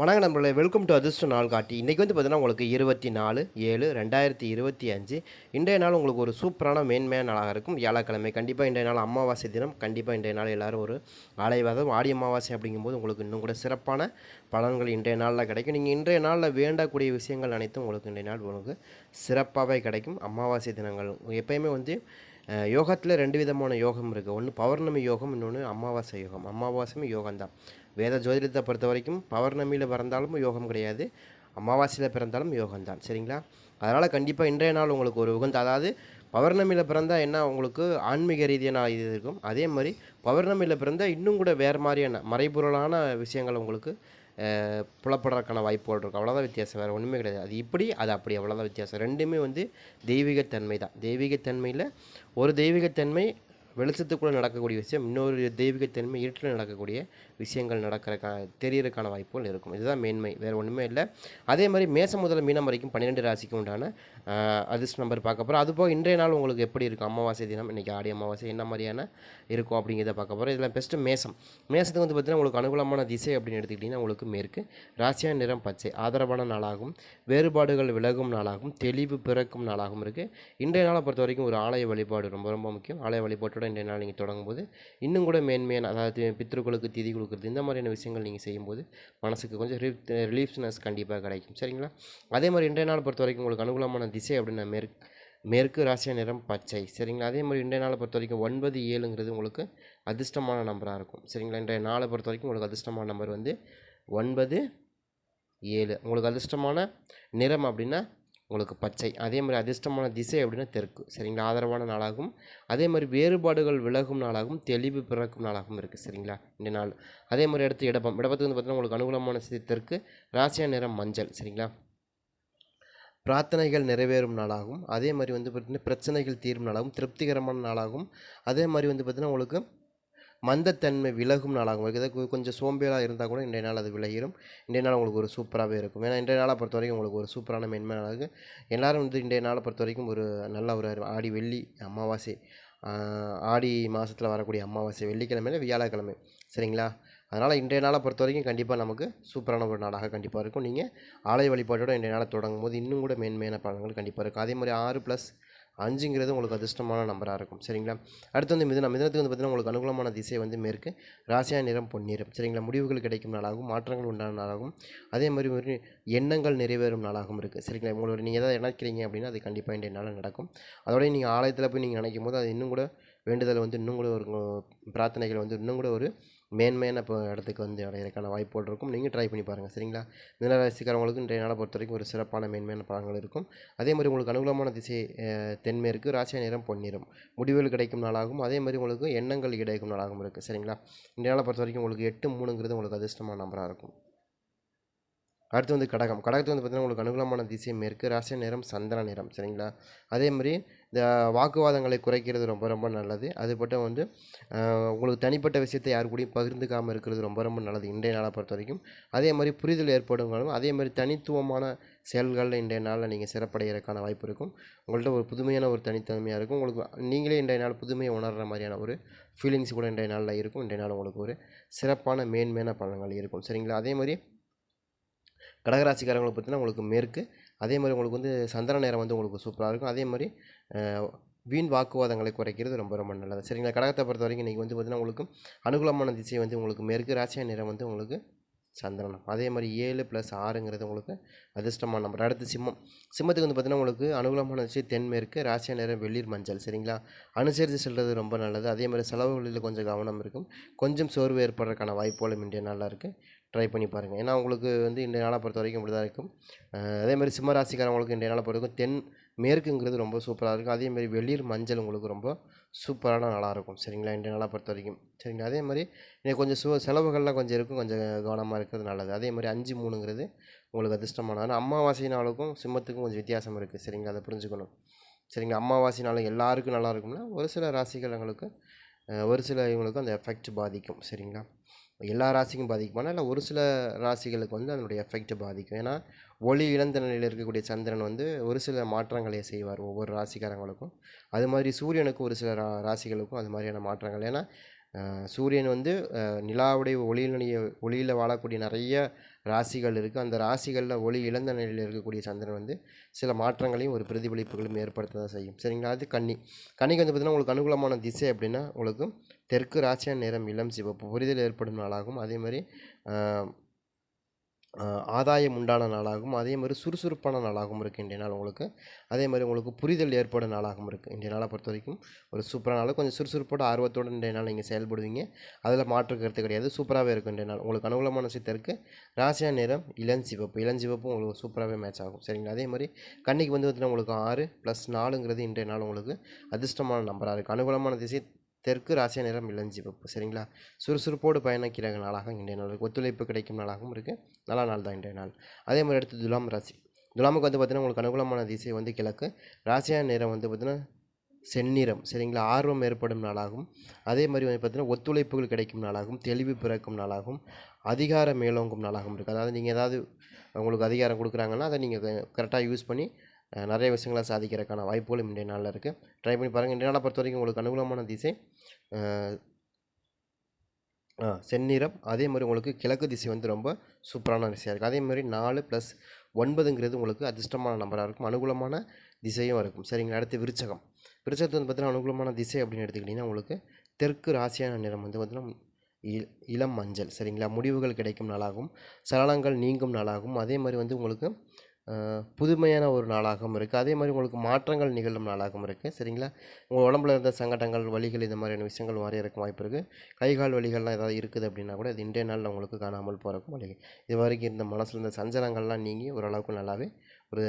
வணக்கம் நம்மளே welcome to அதிர்ஷ்ட நாள் காட்டி இன்றைக்கி வந்து பார்த்தீங்கன்னா உங்களுக்கு இருபத்தி நாலு ஏழு ரெண்டாயிரத்தி இருபத்தி அஞ்சு. இன்றைய நாள் உங்களுக்கு ஒரு சூப்பரான மேன்மையான நாளாக இருக்கும். வியாழக்கிழமை கண்டிப்பாக இன்றைய நாள் அமாவாசை தினம். கண்டிப்பாக இன்றைய நாள் எல்லாரும் ஒரு ஆலயவாதம் ஆடி அமாவாசை அப்படிங்கும்போது உங்களுக்கு இன்னும் கூட சிறப்பான பலன்கள் இன்றைய நாளில் கிடைக்கும். நீங்கள் இன்றைய நாளில் வேண்டக்கூடிய விஷயங்கள் அனைத்தும் உங்களுக்கு இன்றைய நாள் உங்களுக்கு சிறப்பாகவே கிடைக்கும். அமாவாசை தினங்கள் எப்போயுமே வந்து யோகத்தில் ரெண்டு விதமான யோகம் இருக்குது ஒன்று பௌர்ணமி யோகம் இன்னொன்று அமாவாசை யோகம். அமாவாசையும் யோகம் தான் வேத ஜோதிடத்தை பொறுத்த வரைக்கும் பௌர்ணமியில் பிறந்தாலும் யோகம் கிடையாது. அமாவாசையில் பிறந்தாலும் யோகம்தான். சரிங்களா? அதனால் கண்டிப்பாக இன்றைய நாள் உங்களுக்கு ஒரு உகந்த அதாவது பௌர்ணமியில் பிறந்தால் என்ன உங்களுக்கு ஆன்மீக ரீதியான இது இருக்கும். அதே மாதிரி பௌர்ணமியில் பிறந்தால் இன்னும் கூட வேறு மாதிரியான மறைபொருளான விஷயங்கள் உங்களுக்கு புலப்படுறதுக்கான வாய்ப்புகள் இருக்கும். அவ்வளோதான் வித்தியாசம். வேறு ஒன்றுமே கிடையாது. அது இப்படி அது அப்படி. அவ்வளோதான் வித்தியாசம். ரெண்டுமே வந்து தெய்வீகத்தன்மை தான். தெய்வீகத்தன்மையில் ஒரு தெய்வீகத்தன்மை வெளிச்சத்துக்குள்ளே நடக்கக்கூடிய விஷயம் இன்னொரு தெய்வீகத்தன்மை இருட்டில் நடக்கக்கூடிய விஷயங்கள் நடக்கிறக்கா தெரியறதுக்கான வாய்ப்புகள் இருக்கும். இதுதான் மேன்மை. வேறு ஒன்றுமே இல்லை. அதே மாதிரி மேசம் முதல் மீனம் வரைக்கும் பன்னிரெண்டு ராசிக்கு உண்டான அதிர்ஷ்ட நம்பர் பார்க்க போகிறோம் அதுபோக இன்றைய நாள் உங்களுக்கு எப்படி இருக்கும் அமாவாசை தினம். இன்றைக்கி ஆடி அமாவாசை என்ன மாதிரியான இருக்கும் அப்படிங்கிறத பார்க்க போகிறோம் இதில் பெஸ்ட்டு மேசம். மேசத்துக்கு வந்து பார்த்திங்கன்னா உங்களுக்கு அனுகூலமான திசை அப்படின்னு எடுத்துக்கிட்டிங்கன்னா உங்களுக்கு மேற்கு. ராசியான நிறம் பச்சை. ஆதரவான நாளாகும். வேறுபாடுகள் விலகும் நாளாகும். தெளிவு பிறக்கும் நாளாகவும் இருக்குது இன்றைய நாளை பொறுத்த வரைக்கும் ஒரு ஆலய வழிபாடு ரொம்ப ரொம்ப முக்கியம். ஆலய வழிபாட்டோட இன்றைய நாள் நீங்கள் தொடங்கும்போது இன்னும் கூட மேன்மையான அதாவது பித்ருக்களுக்கு திதி கொடுக்குறது. இந்த மாதிரியான விஷயங்கள் நீங்கள் செய்யும்போது மனசுக்கு கொஞ்சம் ரிலீஃப்னஸ் கண்டிப்பாக கிடைக்கும். சரிங்களா? அதே மாதிரி இன்றைய நாள் பொறுத்த வரைக்கும் உங்களுக்கு அனுகூலமான திசை அப்படின்னா மேற்கு மேற்கு ராசிய நிறம் பச்சை. சரிங்களா? அதே மாதிரி இன்றைய நாளை பொறுத்த வரைக்கும் ஒன்பது ஏழுங்கிறது உங்களுக்கு அதிர்ஷ்டமான நம்பராக இருக்கும். சரிங்களா? இன்றைய நாளை பொறுத்த வரைக்கும் உங்களுக்கு அதிர்ஷ்டமான நம்பர் வந்து ஒன்பது ஏழு. உங்களுக்கு அதிர்ஷ்டமான நிறம் அப்படின்னா உங்களுக்கு பச்சை. அதே மாதிரி அதிர்ஷ்டமான திசை அப்படின்னா தெற்கு. சரிங்களா? ஆதரவான நாளாகவும் அதே மாதிரி வேறுபாடுகள் விலகும் நாளாகவும் தெளிவு பிறக்கும் நாளாகவும் இருக்குது சரிங்களா? இந்த நாள். அதே மாதிரி எடுத்து இடப்பம். இடப்பத்துக்கு வந்து பார்த்தீங்கன்னா உங்களுக்கு அனுகூலமான தெற்கு ராசியா நிறம் மஞ்சள். சரிங்களா? பிரார்த்தனைகள் நிறைவேறும் நாளாகும் அதே மாதிரி வந்து பார்த்திங்கன்னா பிரச்சனைகள் தீரும் நாளாகவும் திருப்திகரமான நாளாகும் அதே மாதிரி வந்து பார்த்திங்கன்னா உங்களுக்கு மந்தத்தன்மை விலகும் நாளாகும் ஏதாவது கொஞ்சம் சோம்பேறாக இருந்தால் கூட இன்றைய நாள் அது விலகிடும் இன்றைய நாள் உங்களுக்கு ஒரு சூப்பராகவே இருக்கும். ஏன்னா இன்றைய நாளை பொறுத்த வரைக்கும் உங்களுக்கு ஒரு சூப்பரான மென்மையான நாளாக இருக்குது எல்லாரும் வந்து இன்றைய நாளை பொறுத்த வரைக்கும் ஒரு நல்ல ஒரு ஆடி வெள்ளி அமாவாசை ஆடி மாதத்தில் வரக்கூடிய அமாவாசை வெள்ளிக்கிழமையில் வியாழக்கிழமை. சரிங்களா? அதனால் இன்றைய நாளை பொறுத்த வரைக்கும் கண்டிப்பாக நமக்கு சூப்பரான ஒரு நாளாக கண்டிப்பாக இருக்கும். நீங்கள் ஆலய வழிபாட்டோட இன்றைய நாளை தொடங்கும் போது இன்னும் கூட மேன்மையான பலன்கள் கண்டிப்பாக இருக்கும். அதே மாதிரி ஆறு ப்ளஸ் அஞ்சுங்கிறது உங்களுக்கு அதிர்ஷ்டமான நம்பராக இருக்கும். சரிங்களா? அடுத்து வந்து மிதனம். மிதனத்துக்கு வந்து பார்த்தீங்கன்னா உங்களுக்கு அனுகூலமான திசை வந்து மேற்கு. ராசியா நிறம் பொன்னிறம். சரிங்களா? முடிவுகள் கிடைக்கும் நாளாகவும் மாற்றங்கள் உண்டான நாளாகவும் அதே மாதிரி எண்ணங்கள் நிறைவேறும் நாளாகவும் இருக்குது சரிங்களா? உங்களோட நீங்கள் எதாவது நினைக்கிறீங்க அப்படின்னா அது கண்டிப்பாக இன்றைய நாளில் நடக்கும். அதோடய நீங்கள் ஆலயத்தில் போய் நீங்கள் நினைக்கும் போது அது இன்னும் கூட வேண்டுதல் வந்து இன்னும் கூட ஒரு பிரார்த்தனைகள் வந்து இன்னும் கூட ஒரு மேன்மையான இப்போ இடத்துக்கு வந்து அடையிறதுக்கான வாய்ப்புகள் இருக்கும். நீங்கள் ட்ரை பண்ணி பாருங்கள் சரிங்களா? நிலராசிக்காரங்களுக்கு இன்றைய நாளை பொறுத்த வரைக்கும் ஒரு சிறப்பான மேன்மையான பலன்கள் இருக்கும். அதே மாதிரி உங்களுக்கு அனுகூலமான திசை தென்மேற்கு ராசியா நிறம் பொன்னிறம் முடிவுகள் கிடைக்கும் நாளாகும் அதே மாதிரி உங்களுக்கு எண்ணங்கள் கிடைக்கும் நாளாகவும் இருக்குது சரிங்களா? இன்றைய நாளை பொறுத்த வரைக்கும் உங்களுக்கு எட்டு மூணுங்கிறது உங்களுக்கு அதிர்ஷ்டமான நம்பராக இருக்கும். அடுத்து வந்து கடகம். கடகத்து வந்து பார்த்திங்கன்னா உங்களுக்கு அனுகூலமான திசை மேற்கு ராசிய நிறம் சந்தன நிறம். சரிங்களா? அதே மாதிரி இந்த வாக்குவாதங்களை குறைக்கிறது ரொம்ப ரொம்ப நல்லது. அதுபட்ட வந்து உங்களுக்கு தனிப்பட்ட விஷயத்தை யார் கூடயும் பகிர்ந்துக்காமல் இருக்கிறது ரொம்ப ரொம்ப நல்லது இன்றைய நாளை பொறுத்த வரைக்கும். அதே மாதிரி புரிதல் ஏற்படுங்களும் அதே மாதிரி தனித்துவமான செயல்களில் இன்றைய நாளில் நீங்கள் சிறப்படைகிறதுக்கான வாய்ப்பு இருக்கும். உங்கள்கிட்ட ஒரு புதுமையான ஒரு தனித்தன்மையாக இருக்கும். உங்களுக்கு நீங்களே இன்றைய நாள் புதுமையை உணர்கிற மாதிரியான ஒரு ஃபீலிங்ஸ் கூட இன்றைய நாளில் இருக்கும். இன்றைய நாள் உங்களுக்கு ஒரு சிறப்பான மேன்மையான பலன்கள் இருக்கும். சரிங்களா? அதே மாதிரி கடகராசிக்காரங்களை பார்த்தீங்கன்னா உங்களுக்கு மேற்கு அதே மாதிரி உங்களுக்கு வந்து சந்திர நேரம் வந்து உங்களுக்கு சூப்பராக இருக்கும். அதே மாதிரி வீண் வாக்குவாதங்களை குறைக்கிறது ரொம்ப ரொம்ப நல்லது. சரிங்களா? கடகத்தை பொறுத்த வரைக்கும் இன்றைக்கி வந்து பார்த்திங்கன்னா உங்களுக்கு அனுகூலமான திசை வந்து உங்களுக்கு மேற்கு ராசியா நிறம் வந்து உங்களுக்கு சந்திரனம் அதே மாதிரி ஏழு ப்ளஸ் ஆறுங்கிறது உங்களுக்கு அதிர்ஷ்டமான நம்பர். அடுத்து சிம்மம். சிம்மத்துக்கு வந்து பார்த்திங்கன்னா உங்களுக்கு அனுகூலமான திசை தென்மேற்கு ராசியா நேரம் வெளிர் மஞ்சள். சரிங்களா? அனுசரித்து செல்வது ரொம்ப நல்லது. அதே மாதிரி செலவுகளில் கொஞ்சம் கவனம் இருக்கும். கொஞ்சம் சோர்வு ஏற்படுறதுக்கான வாய்ப்புகளும் இன்றைய நல்லா இருக்குது ட்ரை பண்ணி பாருங்கள். ஏன்னா உங்களுக்கு வந்து இன்றைய நாளை பொறுத்த வரைக்கும் இப்படி தான் இருக்கும். அதேமாதிரி அதே மாதிரி சிம்ம இன்றைய நாளை பொறுத்த வரைக்கும் தென் மேற்குங்கிறது ரொம்ப சூப்பராக இருக்கும். அதேமாதிரி வெளிர் மஞ்சள் உங்களுக்கு ரொம்ப சூப்பரான நாளாக இருக்கும். சரிங்களா? இன்றைய நாளை பொறுத்த வரைக்கும். சரிங்களா? அதே மாதிரி இன்னைக்கு கொஞ்சம் சு செலவுகள்லாம் கொஞ்சம் இருக்கும். கொஞ்சம் கவனமாக இருக்கிறது நல்லது. அதே மாதிரி அஞ்சு மூணுங்கிறது உங்களுக்கு அதிர்ஷ்டமான ஆனால் அமாவாசை நாளுக்கும் சிம்மத்துக்கும் கொஞ்சம் வித்தியாசம் இருக்குது சரிங்களா? அதை புரிஞ்சுக்கணும். சரிங்களா? அமாவாசை நாள் எல்லாருக்கும் நல்லா இருக்கும்னா ஒரு சில ராசிகள் எங்களுக்கு ஒரு சில இவங்களுக்கு அந்த எஃபெக்ட் பாதிக்கும். சரிங்களா? எல்லா ராசிக்கும் பாதிக்குமானா இல்லை ஒரு சில ராசிகளுக்கு வந்து அதனுடைய எஃபெக்ட் பாதிக்கும். ஏன்னா ஒளி இழந்த நிலையில் இருக்கக்கூடிய சந்திரன் வந்து ஒரு சில மாற்றங்களை செய்வார் ஒவ்வொரு ராசிக்காரங்களுக்கும். அது மாதிரி சூரியனுக்கும் ஒரு சில ரா ராசிகளுக்கும் அது மாதிரியான மாற்றங்கள். ஏன்னா சூரியன் வந்து நிலாவுடைய ஒளியினுடைய ஒளியில் வாழக்கூடிய நிறைய ராசிகள் இருக்குது அந்த ராசிகளில் ஒளி இழந்த நிலையில் இருக்கக்கூடிய சந்திரன் வந்து சில மாற்றங்களையும் ஒரு பிரதிபலிப்புகளும் ஏற்படுத்த தான் செய்யும். சரிங்களா? அது கன்னி. கன்னிக்கு வந்து பார்த்திங்கன்னா உங்களுக்கு அனுகூலமான திசை அப்படின்னா உங்களுக்கு தெற்கு ராசியான நிறம் இளம் சிவப்பு. புரிதல் ஏற்படும் நாளாகும். அதே மாதிரி ஆதாயம் உண்டான நாளாகவும் அதே மாதிரி சுறுசுறுப்பான நாளாகவும் இருக்குது இன்றைய நாள் உங்களுக்கு. அதே மாதிரி உங்களுக்கு புரிதல் ஏற்படும் நாளாகவும் இருக்குது இன்றைய நாளை பொறுத்த வரைக்கும் ஒரு சூப்பரான நாள். கொஞ்சம் சுறுசுறுப்போட ஆர்வத்தோடு இன்றைய நாள் நீங்கள் செயல்படுவீங்க. அதில் மாற்று கருத்து கிடையாது. சூப்பராகவே இருக்கும் இன்றைய நாள். உங்களுக்கு அனுகூலமான சித்தருக்கு ராசியா நிறம் இளஞ்சிவப்பு இளஞ்சிவப்பும் உங்களுக்கு சூப்பராகவே மேட்ச் ஆகும். சரிங்களா? அதே மாதிரி கண்ணிக்கு வந்து பார்த்தீங்கன்னா உங்களுக்கு ஆறு ப்ளஸ் நாலுங்கிறது இன்றைய நாள் உங்களுக்கு அதிர்ஷ்டமான நம்பராக இருக்குது அனுகூலமான திசை தெற்கு ராசிய நிறம் இளஞ்சிவப்பு சரிங்களா? சுறுசுறுப்போடு பயணிக்கிற நாளாக இன்றைய நாள். ஒத்துழைப்பு கிடைக்கும் நாளாகவும் இருக்குது நல்ல நாள் தான் இன்றைய நாள். அதே மாதிரி அடுத்து துலாம் ராசி. துலாமுக்கு வந்து பார்த்தீங்கன்னா உங்களுக்கு அனுகூலமான திசை வந்து கிழக்கு. ராசியான நிறம் வந்து பார்த்தீங்கன்னா செந்நிறம். சரிங்களா? ஆர்வம் ஏற்படும் நாளாகும். அதே மாதிரி வந்து பார்த்தீங்கன்னா ஒத்துழைப்புகள் கிடைக்கும் நாளாகும். தெளிவு பிறக்கும் நாளாகும். அதிகாரம் மேலோங்கும் நாளாகவும் இருக்குது அதாவது நீங்கள் ஏதாவது உங்களுக்கு அதிகாரம் கொடுக்குறாங்கன்னா அதை நீங்கள் கரெக்டாக யூஸ் பண்ணி நிறைய விஷயங்களை சாதிக்கிறதுக்கான வாய்ப்புகளும் இன்றைய நாளில் இருக்குது. ட்ரை பண்ணி பாருங்கள் இன்றைய நாளை பொறுத்த வரைக்கும் உங்களுக்கு அனுகூலமான திசை செந்நிறம் அதே மாதிரி உங்களுக்கு கிழக்கு திசை வந்து ரொம்ப சூப்பரான திசையாக இருக்குது. அதே மாதிரி நாலு ப்ளஸ் ஒன்பதுங்கிறது உங்களுக்கு அதிர்ஷ்டமான நம்பராக இருக்கும். அனுகூலமான திசையும் இருக்கும். சரிங்களா? அடுத்து விருச்சகம். விருச்சகத்து வந்து பார்த்தீங்கன்னா அனுகூலமான திசை அப்படின்னு எடுத்துக்கிட்டிங்கன்னா உங்களுக்கு தெற்கு ராசியான நிறம் வந்து பார்த்தீங்கன்னா இ- இளம் மஞ்சள். சரிங்களா? முடிவுகள் கிடைக்கும் நாளாகும். சலனங்கள் நீங்கும் நாளாகும். அதே மாதிரி வந்து உங்களுக்கு புதுமையான ஒரு நாளாகவும் இருக்குது அதே மாதிரி உங்களுக்கு மாற்றங்கள் நிகழும் நாளாகவும் இருக்குது சரிங்களா? உங்கள் உடம்புல இருந்த சங்கடங்கள் வலிகள் இந்த மாதிரியான விஷயங்கள் மாறி இருக்கும் வாய்ப்பு இருக்குது கை கால் வலிகள்லாம் ஏதாவது இருக்குது அப்படின்னா கூட அது இன்றைய நாளில் உங்களுக்கு காணாமல் போகிறக்கும் வழி இது வரைக்கும் இருந்த மனசில் இருந்த சஞ்சலங்கள்லாம் நீங்கி ஓரளவுக்கு நல்லாவே ஒரு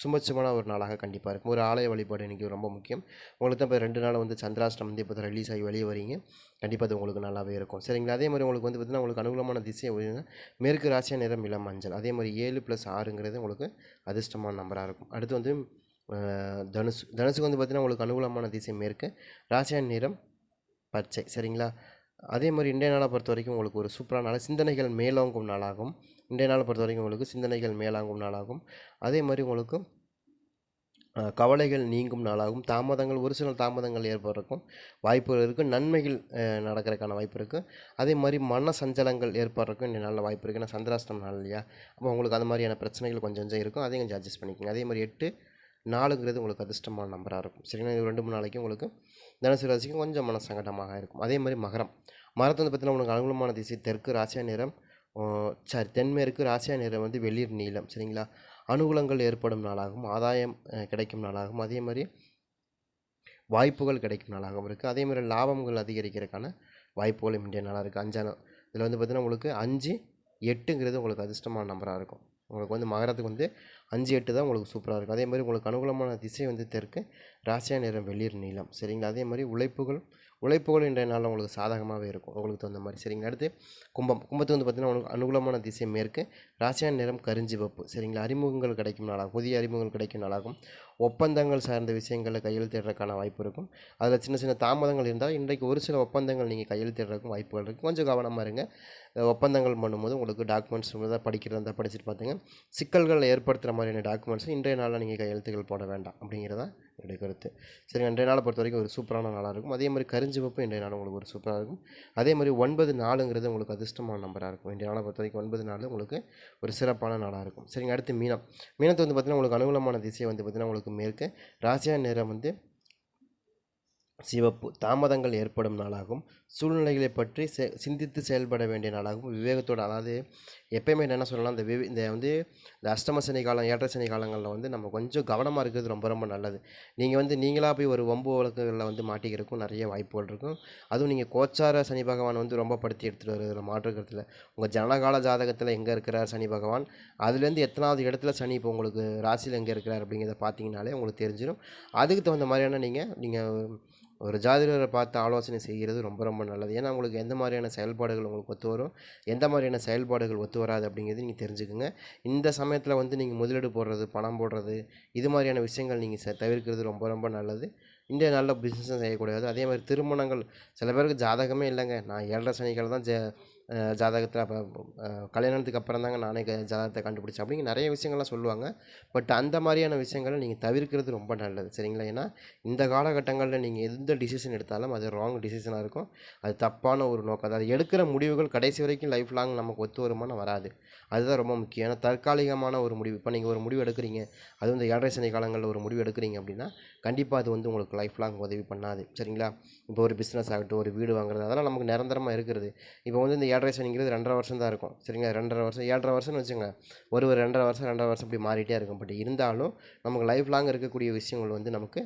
சுமச்சமான ஒரு நாளாக கண்டிப்பாக இருக்கும். ஒரு ஆலய வழிபாடு இன்றைக்கி ரொம்ப முக்கியம். உங்களுக்கு தான் இப்போ ரெண்டு நாள் வந்து சந்திராஷ்டம் வந்து இப்போ ரிலீஸ் ஆகி வெளியே வரீங்க. கண்டிப்பாக அது உங்களுக்கு நல்லாவே இருக்கும். சரிங்களா? அதே மாதிரி உங்களுக்கு வந்து பார்த்திங்கன்னா உங்களுக்கு அனுகூலமான திசை மேற்கு ராசியாக நிறம் இளம் மஞ்சள் அதே மாதிரி ஏழு ப்ளஸ் ஆறுங்கிறது உங்களுக்கு அதிர்ஷ்டமான நம்பராக இருக்கும். அடுத்து வந்து தனுசு. தனுசுக்கு வந்து பார்த்திங்கன்னா உங்களுக்கு அனுகூலமான திசை மேற்கு ராசியான நிறம் பச்சை. சரிங்களா? அதே மாதிரி இன்றைய நாளை பொறுத்த வரைக்கும் உங்களுக்கு ஒரு சூப்பரான நாள். சிந்தனைகள் மேலோங்கும் நாளாகும். இன்றைய நாளை பொறுத்த வரைக்கும் உங்களுக்கு சிந்தனைகள் மேலாங்கும் நாளாகும். அதே மாதிரி உங்களுக்கு கவலைகள் நீங்கும் நாளாகும். தாமதங்கள் ஒரு சில தாமதங்கள் ஏற்படுறதுக்கும் வாய்ப்புகள் இருக்குது நன்மைகள் நடக்கிறதுக்கான வாய்ப்பு இருக்குது அதே மாதிரி மன சஞ்சலங்கள் ஏற்படுறதுக்கும் இந்த நாளில் வாய்ப்பு இருக்குது ஏன்னா சந்திராஷ்டம் நாள் இல்லையா? அப்போ உங்களுக்கு அது மாதிரியான பிரச்சனைகள் கொஞ்சம் கொஞ்சம் இருக்கும். அதையும் கொஞ்சம் அட்ஜஸ்ட் பண்ணிக்கோங்க. அதே மாதிரி எட்டு நாலுங்கிறது உங்களுக்கு அதிர்ஷ்டமான நம்பராக இருக்கும். சரிங்களா? இது ரெண்டு மூணு நாளைக்கு உங்களுக்கு தனுசு ராசிக்கு கொஞ்சம் மன சங்கடமாக இருக்கும். அதே மாதிரி மகரம். மரத்தை வந்து பார்த்தீங்கன்னா உங்களுக்கு அனுகூலமான திசை தெற்கு ராசியா நிறம் சாரி தென்மேற்கு ராசியா நிறம் வந்து வெளிர் நீளம். சரிங்களா? அனுகூலங்கள் ஏற்படும் நாளாகவும் ஆதாயம் கிடைக்கும் நாளாகும் அதே மாதிரி வாய்ப்புகள் கிடைக்கும் நாளாகவும் இருக்குது அதே மாதிரி லாபங்கள் அதிகரிக்கிறதுக்கான வாய்ப்புகளும் இன்றைய நாளாக இருக்குது அஞ்சானம் இதில் வந்து பார்த்திங்கன்னா உங்களுக்கு அஞ்சு எட்டுங்கிறது உங்களுக்கு அதிர்ஷ்டமான நம்பராக இருக்கும். உங்களுக்கு வந்து மகரத்துக்கு வந்து அஞ்சு எட்டு தான் உங்களுக்கு சூப்பராக இருக்கும். அதே மாதிரி உங்களுக்கு அனுகூலமான திசை வந்து தெற்கு. ராசியா நிறம் வெளிர் நீளம். சரிங்களா? அதே மாதிரி உழைப்புகள் உழைப்புகள் இன்றைய நாளில் உங்களுக்கு சாதகமாகவே இருக்கும். உங்களுக்கு தகுந்த மாதிரி. சரிங்களா? அடுத்து கும்பம். கும்பத்துக்கு வந்து பார்த்திங்கன்னா உங்களுக்கு அனுகூலமான திசை மேற்கு. ராசியான நிறம் கருஞ்சிவப்பு. சரிங்களா? அறிமுகங்கள் கிடைக்கும் நாளாகும். புதிய அறிமுகங்கள் கிடைக்கும் நாளாகும். ஒப்பந்தங்கள் சார்ந்த விஷயங்களில் கையெழுத்திடுறதுக்கான வாய்ப்பு இருக்கும். அதில் சின்ன சின்ன தாமதங்கள் இருந்தால் இன்றைக்கு ஒரு சில ஒப்பந்தங்கள் நீங்கள் கையெழுத்திடுறதுக்கும் வாய்ப்புகள் இருக்குது கொஞ்சம் கவனமாக இருங்க. ஒப்பந்தங்கள் பண்ணும்போது உங்களுக்கு டாக்குமெண்ட்ஸ் தான் படிக்கிறதா இருந்தால் படிச்சுட்டு பார்த்துங்க சிக்கல்கள் ஏற்படுத்துகிற மாதிரியான டாக்குமெண்ட்ஸ் இன்றைய நாளில் நீங்கள் கையெழுத்துக்கள் போட வேண்டாம் அப்படிங்கிறதா என்னுடைய கருத்து. சரி இன்றைய நாளை பொறுத்த வரைக்கும் ஒரு சூப்பரான நாளாக இருக்கும். அதே மாதிரி கரிஞ்சிவப்பு இன்றைய நாள் உங்களுக்கு ஒரு சூப்பராக இருக்கும். அதே மாதிரி ஒன்பது நாளுங்கிறது உங்களுக்கு அதிர்ஷ்டமான நம்பராக இருக்கும். இன்றைய நாளை பொறுத்த வரைக்கும் ஒன்பது நாள் உங்களுக்கு ஒரு சிறப்பான நாளாக இருக்கும். சரிங்க அடுத்து மீனம். மீனத்தை வந்து பார்த்திங்கன்னா உங்களுக்கு அனுகூலமான திசையை வந்து பார்த்திங்கன்னா உங்களுக்கு மேற்கு ராசியா நிறம் வந்து சிவப்பு. தாமதங்கள் ஏற்படும் நாளாகும். சூழ்நிலைகளை பற்றி செ சிந்தித்து செயல்பட வேண்டிய நாளாகும். விவேகத்தோட அதாவது எப்பயுமே என்ன சொல்லலாம் இந்த இந்த வந்து இந்த அஷ்டம சனி காலம் ஏற்ற சனி காலங்களில் வந்து நம்ம கொஞ்சம் கவனமாக இருக்கிறது ரொம்ப ரொம்ப நல்லது. நீங்கள் வந்து நீங்களாக போய் ஒரு வம்பு வழக்குகளில் வந்து மாட்டிக்கிறதுக்கும் நிறைய வாய்ப்புகள் இருக்கும். அதுவும் நீங்கள் கோச்சார சனி பகவான் வந்து ரொம்ப படுத்தி எடுத்துகிட்டு வருவதில் மாற்றுக்கிறதுல உங்கள் ஜனகால ஜாதகத்தில் எங்கே இருக்கிறார் சனி பகவான்? அதுலேருந்து எத்தனாவது இடத்துல சனி இப்போ உங்களுக்கு ராசியில் எங்கே இருக்கிறார் அப்படிங்கிறத பார்த்தீங்கனாலே உங்களுக்கு தெரிஞ்சிடும் அதுக்கு தகுந்த மாதிரியான நீங்கள் நீங்கள் ஒரு ஜாதிடரை பார்த்து ஆலோசனை செய்கிறது ரொம்ப ரொம்ப நல்லது. ஏன்னா உங்களுக்கு எந்த மாதிரியான செயல்பாடுகள் உங்களுக்கு ஒத்து வரும்? எந்த மாதிரியான செயல்பாடுகள் ஒத்து வராது அப்படிங்கிறது நீங்கள் தெரிஞ்சுக்கோங்க. இந்த சமயத்தில் வந்து நீங்கள் முதலீடு போடுறது பணம் போடுறது இது மாதிரியான விஷயங்கள் நீங்கள் ச தவிர்க்கிறது ரொம்ப ரொம்ப நல்லது. இந்த நல்ல பிஸ்னஸும் செய்யக்கூடாது அதே மாதிரி திருமணங்கள் சில பேருக்கு ஜாதகமே இல்லைங்க. நான் ஏழரை சனிக்கிழமை தான் ஜ ஜாதகத்தில் அப்போ கல்யாணத்துக்கு அப்புறம் தாங்க நானே ஜாதகத்தை கண்டுபிடிச்சேன். அப்படிங்க நிறைய விஷயங்கள்லாம் சொல்லுவாங்க. பட் அந்த மாதிரியான விஷயங்களை நீங்கள் தவிர்க்கிறது ரொம்ப நல்லது சரிங்களா? ஏன்னா இந்த காலகட்டங்களில் நீங்கள் எந்த டிசிஷன் எடுத்தாலும் அது ராங் டிசிஷனாக இருக்கும். அது தப்பான ஒரு நோக்கம். அதாவது எடுக்கிற முடிவுகள் கடைசி வரைக்கும் லைஃப் லாங் நமக்கு ஒத்து வருமானம் வராது. அதுதான் ரொம்ப முக்கியம். ஏன்னா தற்காலிகமான ஒரு முடிவு. இப்போ நீங்கள் ஒரு முடிவு எடுக்கிறீங்க. அதுவும் இந்த ஏழரை சனி காலங்களில் ஒரு முடிவு எடுக்கிறீங்க அப்படின்னா கண்டிப்பாக அது வந்து உங்களுக்கு லைஃப் லாங் உதவி பண்ணாது சரிங்களா? இப்போ ஒரு பிஸ்னஸ் ஆகட்டும் ஒரு வீடு வாங்குறது அதெல்லாம் நமக்கு நிரந்தரமாக இருக்கிறது. இப்போ வந்து இந்த ஏழரை சனிங்கிறது ரெண்டரை வருஷம் தான் இருக்கும். சரிங்களா? ரெண்டரை வருஷம் ஏழரை வருஷம்னு வச்சுங்க ஒரு ஒரு ரெண்டரை வருஷம் ரெண்டரை வருஷம் இப்படி மாறிட்டே இருக்கும். பட் இருந்தாலும் நமக்கு லைஃப் லாங் இருக்கக்கூடிய விஷயங்கள் வந்து நமக்கு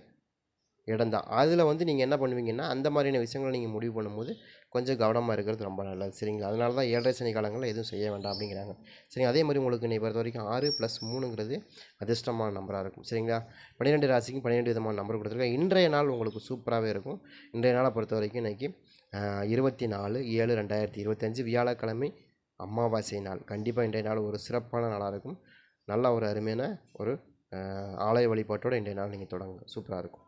இடம் தான். அதில் வந்து நீங்கள் என்ன பண்ணுவீங்கன்னா அந்த மாதிரியான விஷயங்களை நீங்கள் முடிவு பண்ணும்போது கொஞ்சம் கவனமாக இருக்கிறது ரொம்ப நல்லது. சரிங்களா? அதனால தான் ஏழரை சனி காலங்களில் எதுவும் செய்ய வேண்டாம் அப்படிங்கிறாங்க. சரிங்க அதே மாதிரி உங்களுக்கு நீ பொறுத்த வரைக்கும் ஆறு ப்ளஸ் மூணுங்கிறது அதிர்ஷ்டமான நம்பராக இருக்கும். சரிங்களா? பன்னிரெண்டு ராசிக்கும் பன்னிரெண்டு விதமான நம்பர் கொடுத்துருக்கேன். இன்றைய நாள் உங்களுக்கு சூப்பராகவே இருக்கும். இன்றைய நாளை பொறுத்த வரைக்கும் இன்றைக்கி இருபத்தி நாலு ஏழு ரெண்டாயிரத்தி இருபத்தஞ்சி வியாழக்கிழமை அமாவாசை நாள். கண்டிப்பாக இன்றைய நாள் ஒரு சிறப்பான நாளாக இருக்கும். நல்ல ஒரு அருமையான ஒரு ஆலய வழிபாட்டோடு இன்றைய நாள் நீங்கள் தொடங்குங்க சூப்பராக இருக்கும்.